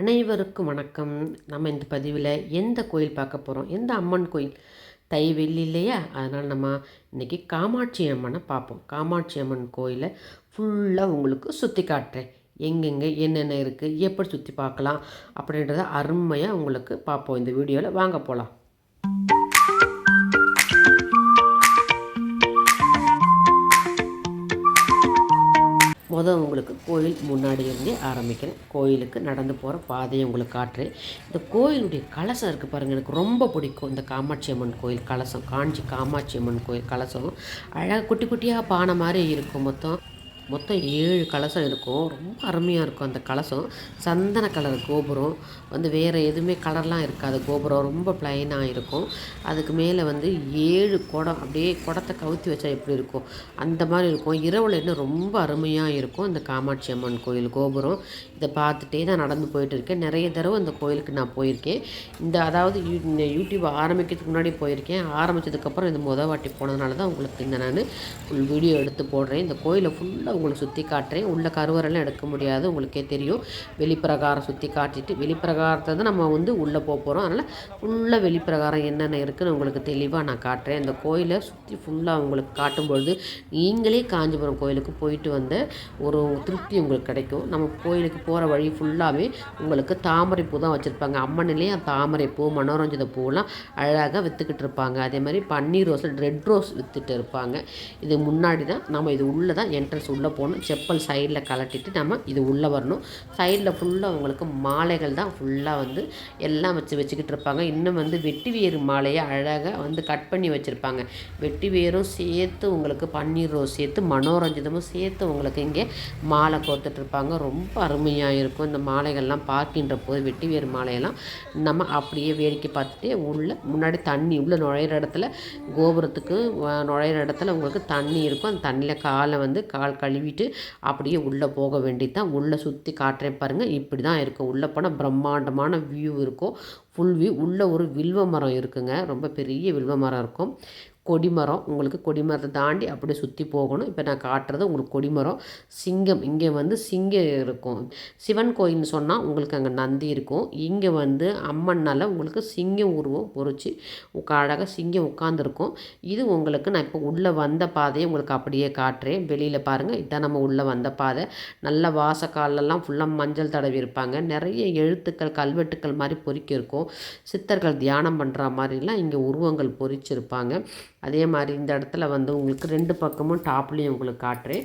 அனைவருக்கும் வணக்கம். நம்ம இந்த பதிவில் எந்த கோயில் பார்க்க போகிறோம் எந்த அம்மன் கோயில்? தை வெள்ளி இல்லையா? அதனால் நம்ம இன்றைக்கி காமாட்சி அம்மனை பார்ப்போம். காமாட்சி அம்மன் கோயிலை ஃபுல்லாக உங்களுக்கு சுற்றி காட்டுறேன். எங்கெங்கே என்னென்ன இருக்குது எப்படி சுற்றி பார்க்கலாம்? அப்படின்றத அருமையாக உங்களுக்கு பார்ப்போம். இந்த வீடியோவில் வாங்க போகலாம் மொதல் உங்களுக்கு கோயில் முன்னாடி ஆரம்பிக்கிறேன் கோயிலுக்கு நடந்து போகிற பாதையை உங்களுக்கு காட்டுறேன். இந்த கோயிலுடைய கலசம் இருக்குது பாருங்கள் எனக்கு ரொம்ப பிடிக்கும். இந்த காமாட்சி அம்மன் கோயில் கலசம் காஞ்சி காமாட்சி அம்மன் கோயில் கலசம். அழகாக குட்டி குட்டியாக பானை மாதிரி இருக்கும் மொத்தம். மொத்தம் ஏழு கலசம் இருக்கும். ரொம்ப அருமையாக இருக்கும் அந்த கலசம். சந்தன கலர் கோபுரம். வந்து வேறு எதுவுமே கலர்லாம் இருக்காது கோபுரம். ரொம்ப ப்ளைனாக இருக்கும். அதுக்கு மேலே வந்து ஏழு குடம். அப்படியே குடத்தை கவுத்தி வச்சா எப்படி இருக்கும்? அந்த மாதிரி இருக்கும். இரவில் இன்னும் ரொம்ப அருமையாக இருக்கும் அந்த காமாட்சி அம்மன் கோயில் கோபுரம். இதை பார்த்துட்டே தான் நடந்து போயிட்டு இருக்கேன். நிறைய தடவை அந்த கோயிலுக்கு நான் போயிருக்கேன். இந்த அதாவது யூடியூப் ஆரம்பிக்கிறதுக்கு முன்னாடி போயிருக்கேன். ஆரம்பித்ததுக்கப்புறம் இந்த முத வாட்டி போனதுனால தான் உங்களுக்கு இந்த நான் ஃபுல் வீடியோ எடுத்து போடுறேன். இந்த கோயிலை ஃபுல்லாக உங்களுக்கு சுற்றி காட்டுறேன். உள்ள கருவறைலாம் எடுக்க முடியாது. உங்களுக்கே தெரியும். வெளிப்பிரகாரம் சுற்றி காட்டிட்டு வெளிப்பிரகாரத்தை தான் நம்ம வந்து உள்ளே போக போகிறோம் அதனால் ஃபுல்லாக வெளிப்பிரகாரம் என்னென்ன இருக்குதுன்னு உங்களுக்கு தெளிவாக நான் காட்டுறேன். இந்த கோயிலை சுற்றி ஃபுல்லாக உங்களுக்கு காட்டும்பொழுது நீங்களே காஞ்சிபுரம் கோயிலுக்கு போயிட்டு வந்த ஒரு திருப்தி உங்களுக்கு கிடைக்கும். நம்ம கோயிலுக்கு போகிற வழி ஃபுல்லாகவே உங்களுக்கு தாமரை பூ தான் வச்சுருப்பாங்க. அம்மனிலே தாமரை பூ மனோரஞ்சித பூவெல்லாம் அழகாக விற்றுக்கிட்டு இருப்பாங்க. அதே மாதிரி பன்னீர் ரோஸ் ரெட் ரோஸ் விற்றுட்டு இருப்பாங்க. இது முன்னாடி தான் நம்ம இது உள்ளே தான் என்ட்ரன்ஸ் உள்ளே போகணும். செப்பல் சைடில் கலட்டிட்டு நம்ம இது உள்ளே வரணும். சைடில் ஃபுல்லாக அவங்களுக்கு மாலைகள் தான் ஃபுல்லாக வந்து எல்லாம் வச்சு வச்சுக்கிட்டு இருப்பாங்க. இன்னும் வந்து வெட்டி வேறு மாலையை அழகாக வந்து கட் பண்ணி வச்சுருப்பாங்க. வெட்டி வேரும் சேர்த்து உங்களுக்கு பன்னீர் ரோஸ் சேர்த்து மனோரஞ்சிதமும் சேர்த்து உங்களுக்கு இங்கே மாலை கோர்த்துட்ருப்பாங்க ரொம்ப அருமையாக இருக்கும். இந்த மாலைகள்லாம் பார்க்கின்ற போது வெட்டி வேறு மாலையெல்லாம் நம்ம அப்படியே வேடிக்கை பார்த்துட்டே உள்ளே முன்னாடி தண்ணி உள்ளே நுழையிற இடத்துல கோபுரத்துக்கு நுழையிற இடத்துல உங்களுக்கு தண்ணி இருக்கும். அந்த தண்ணியில் காலை வந்து கால் கழி கழுவிட்டு அப்படியே உள்ளே போக வேண்டியது தான் உள்ளே சுற்றி காட்டுறேன் பாருங்கள் இப்படி தான் இருக்கும் உள்ளே போனால் பிரம்மாண்டமான வியூ இருக்கும். ஃபுல் வியூ உள்ளே ஒரு வில்வ மரம் இருக்குங்க. ரொம்ப பெரிய வில்வ மரம் இருக்கும். கொடிமரம் உங்களுக்கு கொடிமரத்தை தாண்டி அப்படியே சுற்றி போகணும். இப்போ நான் காட்டுறது உங்களுக்கு கொடிமரம் சிங்கம். இங்கே வந்து சிங்கம் இருக்கும். சிவன் கோயில்னு சொன்னால் உங்களுக்கு அங்கே நந்தி இருக்கும். இங்கே வந்து அம்மன்னால் உங்களுக்கு சிங்கம் உருவம் பொறிச்சு அழகாக சிங்கம் உட்காந்துருக்கும் இது உங்களுக்கு நான் இப்போ உள்ளே வந்த பாதையை உங்களுக்கு அப்படியே காட்டுறேன். வெளியில் பாருங்கள் இதான் நம்ம உள்ளே வந்த பாதை. நல்ல வாசக்காலெல்லாம் ஃபுல்லாக மஞ்சள் தடவி இருப்பாங்க. நிறைய எழுத்துக்கள் கல்வெட்டுக்கள் மாதிரி பொறிக்கி இருக்கும். சித்தர்கள் தியானம் பண்ணுற மாதிரிலாம் இங்கே உருவங்கள் பொறிச்சிருப்பாங்க. அதே மாதிரி இந்த இடத்துல வந்து உங்களுக்கு ரெண்டு பக்கமும் டாப்லேயும் உங்களுக்கு காட்டுறேன்.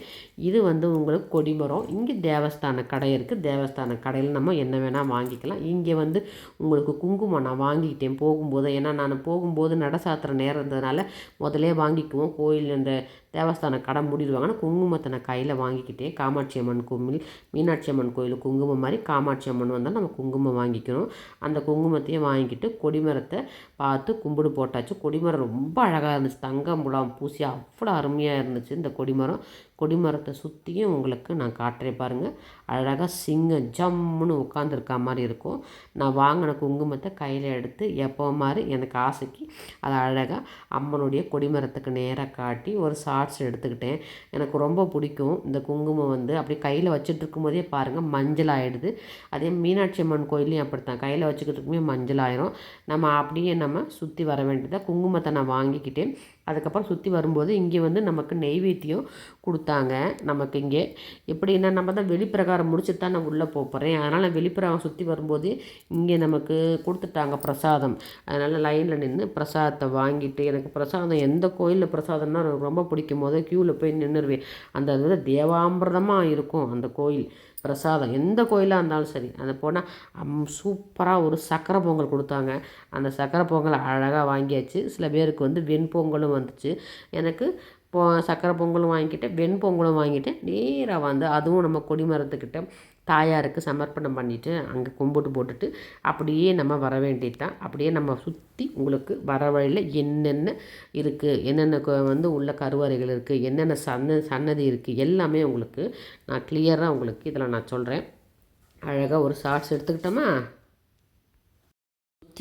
இது வந்து உங்களுக்கு கொடிமரம். இங்கே தேவஸ்தான கடை இருக்குது தேவஸ்தான கடையில் நம்ம என்ன வேணால் வாங்கிக்கலாம். இங்கே வந்து உங்களுக்கு குங்குமம் நான் வாங்கிக்கிட்டேன் போகும்போது. ஏன்னா நான் போகும்போது நட சாத்திர நேரம் இருந்ததுனால முதலே வாங்கிக்குவோம். கோயில் இந்த தேவஸ்தான கடை மூடிடுவாங்கன்னா குங்குமத்தை நான் கையில் வாங்கிக்கிட்டே காமாட்சி அம்மன் கோவில் மீனாட்சி அம்மன் கோயில் குங்குமம் மாதிரி காமாட்சி அம்மன் வந்தால் நம்ம குங்குமம் வாங்கிக்கணும். அந்த குங்குமத்தையும் வாங்கிக்கிட்டு கொடிமரத்தை பார்த்து கும்பிடு போட்டாச்சு. கொடிமரம் ரொம்ப அழகாக இருந்துச்சு. தங்கம் முலாம் பூசி அவ்வளோ அருமையாக இருந்துச்சு இந்த கொடிமரம். கொடிமரத்தை சுற்றியும் உங்களுக்கு நான் காட்டுறேன் பாருங்கள் அழகாக சிங்கம் ஜம்முன்னு உட்காந்துருக்க மாதிரி இருக்கும். நான் வாங்கின குங்குமத்தை கையில் எடுத்து எப்போ மாதிரி எனக்கு ஆசைக்கு அதை அழகாக அம்மனுடைய கொடிமரத்துக்கு நேராக காட்டி ஒரு ஷார்ட்ஸ் எடுத்துக்கிட்டேன். எனக்கு ரொம்ப பிடிக்கும். இந்த குங்குமம் வந்து அப்படி கையில் வச்சுட்டு இருக்கும்போதே பாருங்கள் மஞ்சள் ஆகிடுது அதே மீனாட்சி அம்மன் கோயிலையும் அப்படித்தான். கையில் வச்சுக்கிட்டு இருக்குமே மஞ்சள் ஆயிரும். நம்ம அப்படியே நம்ம சுற்றி வர வேண்டியதாக குங்குமத்தை நான் வாங்கிக்கிட்டேன். அதுக்கப்புறம் சுற்றி வரும்போது இங்கே வந்து நமக்கு நெய்வேத்தியம் கொடுத்தாங்க. நமக்கு இங்கே எப்படின்னா நம்ம தான் வெளிப்பிரகாரம் முடிச்சுட்டு தான் நான் உள்ளே போகிறேன் அதனால் வெளிப்பிரகாரம் சுற்றி வரும்போது இங்கே நமக்கு கொடுத்துட்டாங்க பிரசாதம். அதனால் லைனில் நின்று பிரசாதத்தை வாங்கிட்டு எனக்கு பிரசாதம் எந்த கோயிலில் பிரசாதம்னா எனக்கு ரொம்ப பிடிக்கும். போது க்யூவில் போய் நின்றுருவேன் அந்த அது தேவாமிரதமாக இருக்கும் அந்த கோயில். பிரசாதம் எந்த கோயிலாக இருந்தாலும் சரி. அந்த போனால் அம் சூப்பராக ஒரு சக்கரை பொங்கல் கொடுத்தாங்க. அந்த சக்கரை பொங்கல் அழகாக வாங்கியாச்சு. சில பேருக்கு வந்து வெண்பொங்கலும் வந்துச்சு. எனக்கு பொ சக்கரை பொங்கலும் வாங்கிக்கிட்டேன். வெண்பொங்கலும் வாங்கிட்டேன். நேராக வந்து அதுவும் நம்ம கொடிமரத்துக்கிட்ட தாயாருக்கு சமர்ப்பணம் பண்ணிவிட்டு அங்கே கும்பிட்டு போட்டுட்டு அப்படியே நம்ம வர வேண்டியது தான் அப்படியே நம்ம சுற்றி உங்களுக்கு வர வழியில் என்னென்ன இருக்குது என்னென்ன வந்து உள்ள கருவறைகள் இருக்குது என்னென்ன சன்ன சன்னதி இருக்குது எல்லாமே உங்களுக்கு நான் கிளியராக உங்களுக்கு இதில் நான் சொல்கிறேன் அழகாக ஒரு ஷார்ட்ஸ் எடுத்துக்கிட்டோமா?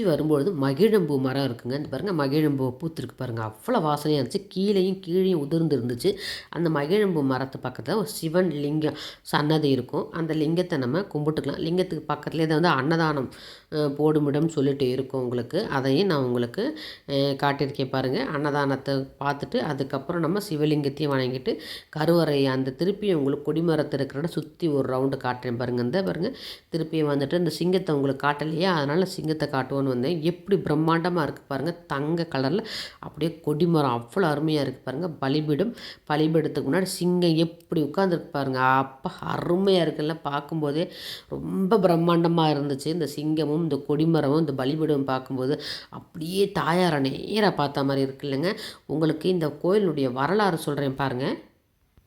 சுற்றி வரும்பொழுது மகிழம்பூ மரம் இருக்குங்க. இந்த பாருங்கள் மகிழம்பூ பூத்துருக்கு பாருங்கள் அவ்வளோ வாசனையாக இருந்துச்சு. கீழேயும் கீழேயும் உதிர்ந்து இருந்துச்சு. அந்த மகிழம்பூ மரத்து பக்கத்தில் ஒரு சிவன் லிங்கம் சன்னதி இருக்கும். அந்த லிங்கத்தை நம்ம கும்பிட்டுக்கலாம். லிங்கத்துக்கு பக்கத்துலேயே தான் வந்து அன்னதானம் போடுமிடம் சொல்லிட்டு இருக்கும் உங்களுக்கு. அதையும் நான் உங்களுக்கு காட்டியிருக்கேன் பாருங்கள் அன்னதானத்தை பார்த்துட்டு அதுக்கப்புறம் நம்ம சிவலிங்கத்தையும் வணங்கிட்டு கருவறை அந்த திருப்பியும் உங்களுக்கு கொடிமரத்தை இருக்கிற சுற்றி ஒரு ரவுண்டு காட்டுறேன் பாருங்கள் இந்த பாருங்கள் திருப்பியும் வந்துட்டு இந்த சிங்கத்தை உங்களுக்கு காட்டலையா? அதனால் சிங்கத்தை காட்டுவோன்னு வந்தேன். எப்படி பிரம்மாண்டமாக இருக்குது பாருங்கள் தங்க கலரில். அப்படியே கொடிமரம் அவ்வளோ அருமையாக இருக்குது பாருங்கள் பலிபீடம். பலிபீடத்துக்கு முன்னாடி சிங்கம் எப்படி உட்காந்துருக்கு பாருங்கள் அப்போ அருமையாக இருக்குல்ல பார்க்கும்போதே ரொம்ப பிரம்மாண்டமாக இருந்துச்சு. இந்த சிங்கமும் இந்த கொடிமரமும் இந்த பலிபீடமும் பார்க்கும்போது அப்படியே தாயாரை நேராக பார்த்த மாதிரி இருக்கு இல்லைங்க உங்களுக்கு இந்த கோயிலுடைய வரலாறு சொல்கிறேன் பாருங்கள்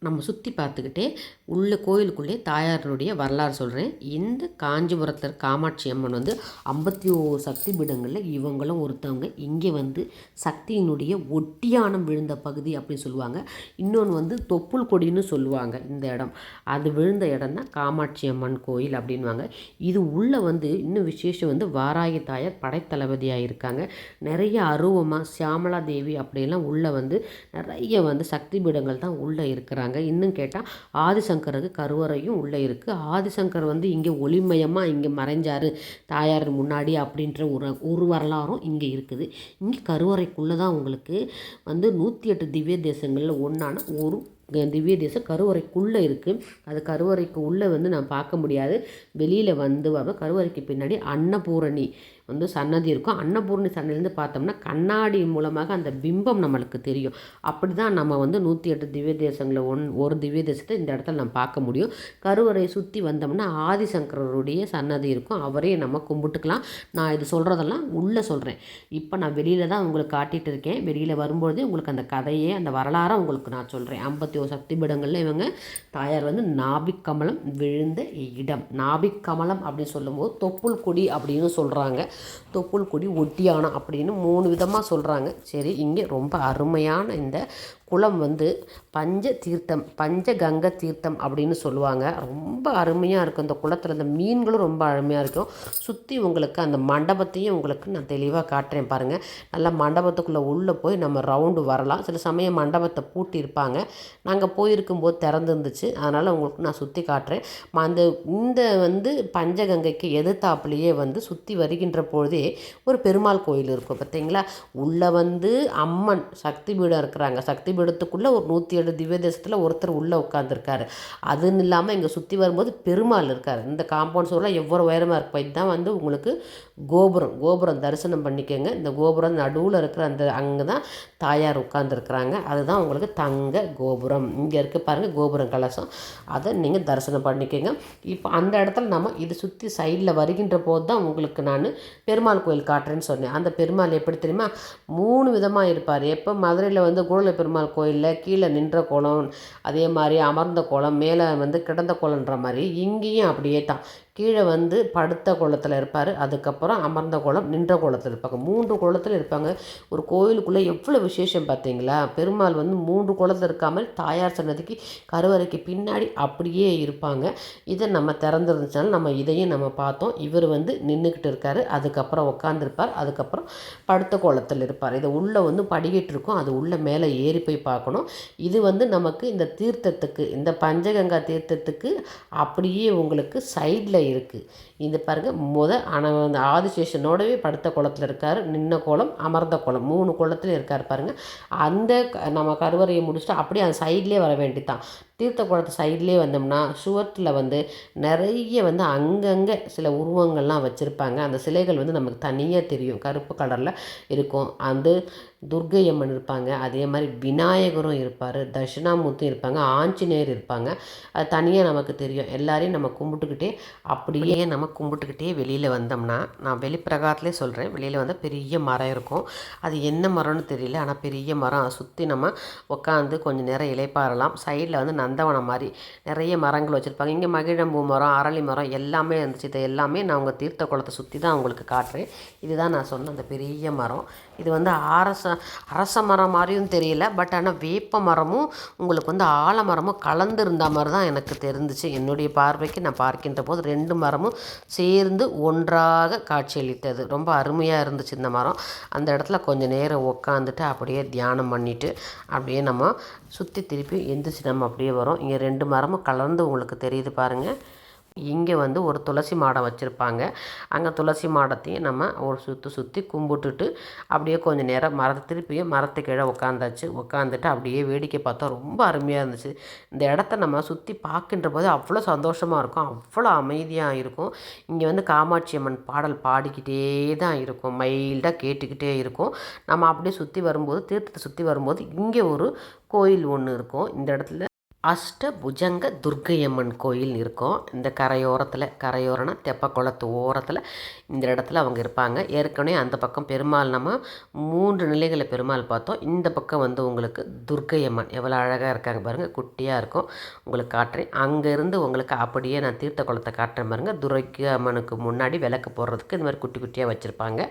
நம்ம சுற்றி பார்த்துக்கிட்டே உள்ள கோயிலுக்குள்ளே தாயாரனுடைய வரலாறு சொல்கிறேன் இந்த காஞ்சிபுரத்தில் காமாட்சி அம்மன் வந்து ஐம்பத்தி ஓரு சக்தி பீடங்களில் இவங்களும் ஒருத்தவங்க. இங்கே வந்து சக்தியினுடைய ஒட்டியானம் விழுந்த பகுதி அப்படின்னு சொல்லுவாங்க. இன்னொன்று வந்து தொப்புள் கொடின்னு சொல்லுவாங்க இந்த இடம். அது விழுந்த இடம் தான் காமாட்சி அம்மன் கோயில் அப்படின்வாங்க இது உள்ளே வந்து இன்னும் விசேஷம் வந்து வாராகி தாயார் படைத்தளபதியாக இருக்காங்க. நிறைய அருவமாக சியாமலா தேவி அப்படிலாம் உள்ளே வந்து நிறைய வந்து சக்தி பீடங்கள் தான் உள்ளே இருக்கிறாங்க. கேட்டாங்க இன்னும் கேட்டால் ஆதிசங்கருக்கு கருவறையும் உள்ளே இருக்குது ஆதிசங்கர் வந்து இங்கே ஒளிமயமாக இங்கே மறைஞ்சார். தாயார் முன்னாடி அப்படின்ற ஒரு ஒரு வரலாறும் இங்கே இருக்குது. இங்கே கருவறைக்குள்ளே தான் உங்களுக்கு வந்து நூற்றி எட்டு திவ்ய தேசங்களில் ஒன்றான ஒரு திவ்ய தேசம் கருவறைக்குள்ளே இருக்குது அது கருவறைக்கு உள்ளே வந்து நான் பார்க்க முடியாது. வெளியில் வந்து வர கருவறைக்கு பின்னாடி அன்னபூரணி வந்து சன்னதி இருக்கும். அன்னபூர்ணி சன்னதிலேருந்து பார்த்தோம்னா கண்ணாடி மூலமாக அந்த பிம்பம் நம்மளுக்கு தெரியும். அப்படி தான் நம்ம வந்து நூற்றி எட்டு திவ்ய தேசங்களில் ஒன் ஒரு திவ்ய தேசத்தை இந்த இடத்துல நம்ம பார்க்க முடியும். கருவறை சுற்றி வந்தோம்னா ஆதிசங்கரருடைய சன்னதி இருக்கும். அவரே நம்ம கும்பிட்டுக்கலாம். நான் இது சொல்கிறதெல்லாம் உள்ளே சொல்கிறேன் இப்போ நான் வெளியில் தான் உங்களுக்கு காட்டிகிட்டு இருக்கேன். வெளியில் வரும்பொழுதே உங்களுக்கு அந்த கதையே அந்த வரலாறை உங்களுக்கு நான் சொல்கிறேன் ஐம்பத்தி ஒரு சக்தி பீடங்களில் இவங்க தாயார் வந்து நாபிக் கமலம் விழுந்த இடம். நாபிக் கமலம் அப்படின்னு சொல்லும்போது தொப்புள் கொடி அப்படின்னு சொல்கிறாங்க தொப்புள் கொடி ஒட்டியானம் அப்படின்னு மூணு விதமாக சொல்கிறாங்க சரி இங்கே ரொம்ப அருமையான இந்த குளம் வந்து பஞ்ச தீர்த்தம் பஞ்ச கங்கை தீர்த்தம் அப்படின்னு சொல்லுவாங்க. ரொம்ப அருமையாக இருக்கும். இந்த குளத்தில் இந்த மீன்களும் ரொம்ப அருமையாக இருக்கும். சுற்றி உங்களுக்கு அந்த மண்டபத்தையும் உங்களுக்கு நான் தெளிவாக காட்டுறேன் பாருங்கள் நல்லா மண்டபத்துக்குள்ளே உள்ளே போய் நம்ம ரவுண்டு வரலாம். சில சமயம் மண்டபத்தை பூட்டியிருப்பாங்க. நாங்கள் போயிருக்கும்போது திறந்துருந்துச்சு. அதனால் உங்களுக்கு நான் சுற்றி காட்டுறேன். அந்த இந்த வந்து பஞ்சகங்கைக்கு எதிர்த்தாப்புலேயே வந்து சுற்றி வருகின்ற பொழுதே ஒரு பெருமாள் கோயில் இருக்கும். பார்த்தீங்களா உள்ளே வந்து அம்மன் சக்தி பீடம் இருக்கிறாங்க. சக்தி நிமிடத்துக்குள்ளே ஒரு நூற்றி ஏழு திவ்ய தேசத்தில் ஒருத்தர் உள்ளே உட்காந்துருக்காரு அதுன்னு இல்லாமல் இங்கே சுற்றி வரும்போது பெருமாள் இருக்கார். இந்த காம்பவுண்ட் சுவரெலாம் எவ்வளோ உயரமாக இருக்கும் இதுதான் வந்து உங்களுக்கு கோபுரம். கோபுரம் தரிசனம் பண்ணிக்கோங்க. இந்த கோபுரம் நடுவில் இருக்கிற அந்த அங்கே தான் தாயார் உட்காந்துருக்குறாங்க அதுதான் உங்களுக்கு தங்க கோபுரம். இங்கே இருக்க பாருங்கள் கோபுரம் கலசம். அதை நீங்கள் தரிசனம் பண்ணிக்கோங்க. இப்போ அந்த இடத்துல நம்ம இது சுற்றி சைடில் வருகின்ற போது தான் உங்களுக்கு நான் பெருமாள் கோயில் காட்டுறேன்னு சொன்னேன். அந்த பெருமாள் எப்படி தெரியுமா? மூணு விதமாக இருப்பார். எப்போ மதுரையில் வந்து குழல பெருமாள் கோயிலில் கீழே நின்ற கோலம் அதே மாதிரி அமர்ந்த கோலம் மேலே வந்து கிடந்த கோலன்ற மாதிரி இங்கேயும் அப்படியே தான் கீழே வந்து படுத்த கோலத்தில் இருப்பார். அதுக்கப்புறம் அமர்ந்த கோலம் நின்ற கோலத்தில் இருப்பாங்க. மூன்று கோலத்தில் இருப்பாங்க. ஒரு கோயிலுக்குள்ளே எவ்வளோ விசேஷம் பார்த்தீங்களா பெருமாள் வந்து மூன்று கோலத்தில் இருக்காமல் தாயார் சன்னதிக்கு கருவறைக்கு பின்னாடி அப்படியே இருப்பாங்க. இதை நம்ம திறந்துருந்துச்சாலும் நம்ம இதையும் நம்ம பார்த்தோம். இவர் வந்து நின்றுக்கிட்டு இருக்கார். அதுக்கப்புறம் உட்காந்துருப்பார் அதுக்கப்புறம் படுத்த கோலத்தில் இருப்பார். இதை உள்ளே வந்து படிக்கிட்டு இருக்கும். அது உள்ளே மேலே ஏறி போய் பார்க்கணும். இது வந்து நமக்கு இந்த தீர்த்தத்துக்கு இந்த பஞ்சகங்கா தீர்த்தத்துக்கு அப்படியே உங்களுக்கு சைடில் இருக்குது இந்த பாருங்கள் முத ஆனால் அந்த ஆதிசேஷனோடவே படுத்த குளத்தில் இருக்கார் நின்ன கோலம் அமர்ந்த குளம் மூணு குளத்தில் இருக்கார் பாருங்கள் அந்த நம்ம கருவறையை முடிச்சுட்டு அப்படியே அந்த சைட்லேயே வர வேண்டிதான். தீர்த்த குளத்து சைட்லேயே வந்தோம்னா சுவற்றில் வந்து நிறைய வந்து அங்கங்கே சில உருவங்கள்லாம் வச்சுருப்பாங்க. அந்த சிலைகள் வந்து நமக்கு தனியாக தெரியும். கருப்பு கலரில் இருக்கும். அந்த துர்கை அம்மன் இருப்பாங்க அதே மாதிரி விநாயகரும் இருப்பார் தட்சிணாமூர்த்தியும் இருப்பாங்க ஆஞ்சநேயர் இருப்பாங்க. அது தனியாக நமக்கு தெரியும். எல்லாரையும் நம்ம கும்பிட்டுக்கிட்டே அப்படியே நம்ம கும்பிட்டுக்கிட்டே வெளியில் வந்தோம்னா நான் வெளிப்பிரகாரத்துலேயே சொல்கிறேன் வெளியில் வந்து பெரிய மரம் இருக்கும். அது என்ன மரம்னு தெரியல ஆனால் பெரிய மரம். அதை சுற்றி நம்ம உட்காந்து கொஞ்சம் நேரம் இலைப்பாறலாம். சைடில் வந்து நந்தவனம் மாதிரி நிறைய மரங்கள் வச்சுருப்பாங்க. இங்கே மகிழம்பூ மரம் அரளி மரம் எல்லாமே இருந்துச்சு. இதை எல்லாமே நான் உங்கள் தீர்த்த குளத்தை சுற்றி தான் உங்களுக்கு காட்டுறேன். இதுதான் நான் சொன்ன அந்த பெரிய மரம். இது வந்து ஆர்எஸ் அரச மரம் மாதிரியும் தெரியல பட் ஆனால் வேப்ப மரமும் உங்களுக்கு வந்து ஆலமரமும் கலந்து இருந்த மாதிரி தான் எனக்கு தெரிஞ்சிச்சு. என்னுடைய பார்வைக்கு நான் பார்க்கின்ற போது ரெண்டு மரமும் சேர்ந்து ஒன்றாக காட்சியளித்தது. ரொம்ப அருமையாக இருந்துச்சு இந்த மரம். அந்த இடத்துல கொஞ்சம் நேரம் உக்காந்துட்டு அப்படியே தியானம் பண்ணிவிட்டு அப்படியே நம்ம சுற்றி திருப்பி எந்திரிச்சு நம்ம அப்படியே வரோம். இங்கே ரெண்டு மரமும் கலந்து உங்களுக்கு தெரியுது பாருங்கள் இங்கே வந்து ஒரு துளசி மாடம் வச்சுருப்பாங்க. அங்கே துளசி மாடத்தையும் நம்ம ஒரு சுற்றி சுற்றி கும்பிட்டுட்டு அப்படியே கொஞ்சம் நேரம் மரத்தை திருப்பியும் மரத்து கீழே உட்காந்தாச்சு உட்காந்துட்டு அப்படியே வேடிக்கை பார்த்தா ரொம்ப அருமையாக இருந்துச்சு. இந்த இடத்த நம்ம சுற்றி பார்க்கின்ற போது அவ்வளோ சந்தோஷமாக இருக்கும். அவ்வளோ அமைதியாக இருக்கும். இங்கே வந்து காமாட்சி அம்மன் பாடல் பாடிக்கிட்டே தான் இருக்கும். மைல்டாக கேட்டுக்கிட்டே இருக்கும். நம்ம அப்படியே சுற்றி வரும்போது தீர்த்தத்தை சுற்றி வரும்போது இங்கே ஒரு கோயில் ஒன்று இருக்கும். இந்த இடத்துல அஷ்டபுஜங்க துர்க்கையம்மன் கோயில் இருக்கும். இந்த கரையோரத்தில் கரையோரம்னா தெப்பக்குளத்து ஓரத்தில் இந்த இடத்துல அவங்க இருப்பாங்க. ஏற்கனவே அந்த பக்கம் பெருமாள் நம்ம மூன்று நிலைகளை பெருமாள் பார்த்தோம். இந்த பக்கம் வந்து உங்களுக்கு துர்க்கையம்மன். எவ்வளோ அழகாக இருக்காங்க பாருங்கள் குட்டியாக இருக்கும். உங்களுக்கு காட்டுறேன். அங்கேருந்து உங்களுக்கு அப்படியே நான் தீர்த்த குளத்தை காட்டுறேன் பாருங்கள் துர்க்கை அம்மனுக்கு முன்னாடி விளக்கு போடுறதுக்கு இந்த மாதிரி குட்டி குட்டியாக வச்சுருப்பாங்க.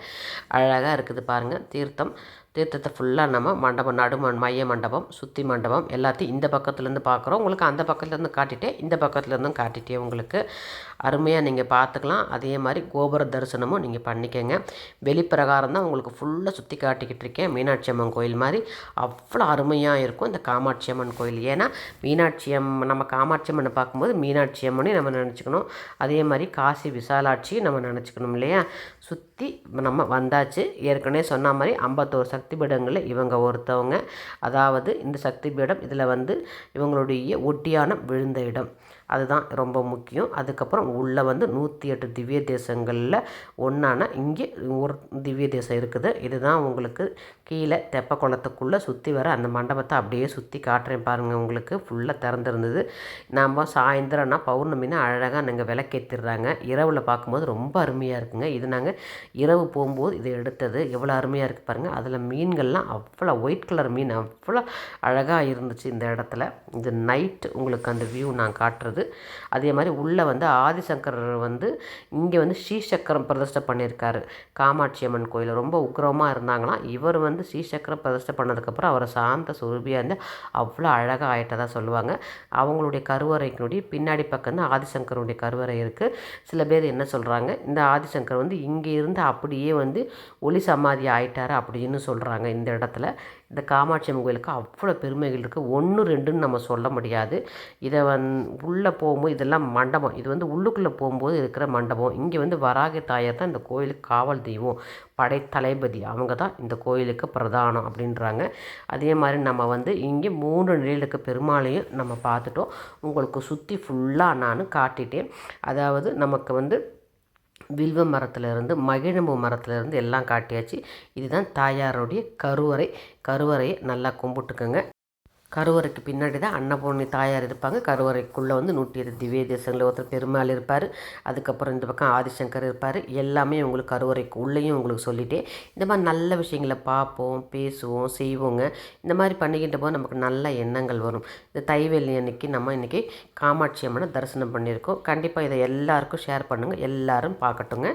அழகாக இருக்குது பாருங்கள் தீர்த்தம். தீர்த்தத்தை ஃபுல்லாக நம்ம மண்டபம் நடு மைய மண்டபம் சுற்றி மண்டபம் எல்லாத்தையும் இந்த பக்கத்துலேருந்து பார்க்குறோம். உங்களுக்கு அந்த பக்கத்துலேருந்து காட்டிட்டே இந்த பக்கத்துலேருந்தும் காட்டிட்டே உங்களுக்கு அருமையாக நீங்கள் பார்த்துக்கலாம் அதே மாதிரி கோபுர தரிசனமும் நீங்கள் பண்ணிக்கோங்க. வெளிப்பிரகாரம் தான் உங்களுக்கு ஃபுல்லாக சுற்றி காட்டிக்கிட்டு இருக்கேன். மீனாட்சி அம்மன் கோயில் மாதிரி அவ்வளோ அருமையாக இருக்கும் இந்த காமாட்சி அம்மன் கோயில். ஏன்னா மீனாட்சி அம்மன் நம்ம காமாட்சி அம்மனை பார்க்கும்போது மீனாட்சி அம்மனையும் நம்ம நினச்சிக்கணும். அதே மாதிரி காசி விசாலாட்சியும் நம்ம நினச்சிக்கணும் இல்லையா? சுற்றி நம்ம வந்தாச்சு. ஏற்கனவே சொன்ன மாதிரி ஐம்பத்தோரு சக்தி பீடங்களில் இவங்க ஒருத்தவங்க. அதாவது இந்த சக்தி பீடம் இதில் வந்து இவங்களுடைய ஒட்டியானம் விழுந்த இடம். அதுதான் ரொம்ப முக்கியம். அதுக்கப்புறம் உள்ளே வந்து நூற்றி எட்டு திவ்ய தேசங்களில் ஒன்றான இங்கே ஒரு திவ்ய தேசம் இருக்குது. இதுதான் உங்களுக்கு கீழே தெப்ப குளத்துக்குள்ளே சுற்றி வர அந்த மண்டபத்தை அப்படியே சுற்றி காட்டுறேன் பாருங்கள் உங்களுக்கு ஃபுல்லாக திறந்துருந்தது. நம்ம சாயந்தரம்னா பௌர்ணமினா அழகாக நாங்கள் விளக்கேற்றிடுறாங்க இரவில் பார்க்கும்போது ரொம்ப அருமையாக இருக்குங்க. இது நாங்கள் இரவு போகும்போது இது எடுத்தது. எவ்வளோ அருமையாக இருக்குது பாருங்கள் அதில் மீன்கள்லாம் அவ்வளோ ஒயிட் கலர் மீன். அவ்வளோ அழகாக இருந்துச்சு இந்த இடத்துல. இது நைட்டு உங்களுக்கு அந்த வியூ நான் காட்டுறது அதே மாதிரி உள்ளே வந்து ஆதிசங்கரர் வந்து இங்கே வந்து ஸ்ரீசக்கரம் பிரதிஷ்டை பண்ணியிருக்காரு. காமாட்சி அம்மன் கோயில் ரொம்ப உக்ரமாக இருந்தாங்களாம். இவர் வந்து ஸ்ரீசக்கரம் பிரதிஷ்டை பண்ணதுக்கப்புறம் அவரை சாந்த சுரூபியாக இருந்து அவ்வளோ அழகாக ஆயிட்டதாக சொல்லுவாங்க. அவங்களுடைய கருவறைக்குடைய பின்னாடி பக்கம் தான் ஆதிசங்கருடைய கருவறை இருக்குது சில பேர் என்ன சொல்கிறாங்க இந்த ஆதிசங்கர் வந்து இங்கே இருந்து அப்படியே வந்து ஒளி சமாதி ஆயிட்டார் அப்படின்னு சொல்கிறாங்க இந்த இடத்துல. இந்த காமாட்சி அம்மன் கோயிலுக்கு அவ்வளோ பெருமைகள் இருக்குது ஒன்று ரெண்டுன்னு நம்ம சொல்ல முடியாது. இதை வந் உள்ளே போகும்போது இதெல்லாம் மண்டபம். இது வந்து உள்ளுக்குள்ளே போகும்போது இருக்கிற மண்டபம். இங்கே வந்து வராக தாயார் தான் இந்த கோயிலுக்கு காவல் தெய்வம். படை தளபதி. அவங்க தான் இந்த கோயிலுக்கு பிரதானம் அப்படின்றாங்க. அதே மாதிரி நம்ம வந்து இங்கே மூன்று நிலையிலுக்கு பெருமாளையும் நம்ம பார்த்துட்டோம். உங்களுக்கு சுற்றி ஃபுல்லாக நான் காட்டிட்டேன். அதாவது நமக்கு வந்து வில்வ மரத்துலேருந்து மகிழம்பு மரத்துலேருந்து எல்லாம் காட்டியாச்சு. இதுதான் தாயாருடைய கருவறை. கருவறையை நல்லா கும்பிட்டுக்கோங்க. கருவறைக்கு பின்னாடி தான் அன்னபூர்ணி தாயார் இருப்பாங்க. கருவறைக்குள்ளே வந்து நூற்றி இரு திவ்ய தேசங்களில் ஒருத்தர் பெருமாள் இருப்பார். அதுக்கப்புறம் இந்த பக்கம் ஆதிசங்கர் இருப்பார். எல்லாமே உங்களுக்கு கருவறைக்கு உள்ளேயும் உங்களுக்கு சொல்லிட்டே இந்த மாதிரி நல்ல விஷயங்களை பார்ப்போம் பேசுவோம் செய்வோங்க. இந்த மாதிரி பண்ணிக்கிட்ட போது நமக்கு நல்ல எண்ணங்கள் வரும். இந்த தைவேலி அன்னைக்கு நம்ம இன்றைக்கி காமாட்சி அம்மனை தரிசனம் பண்ணியிருக்கோம். கண்டிப்பாக இதை எல்லாருக்கும் ஷேர் பண்ணுங்கள் எல்லோரும் பார்க்கட்டுங்க.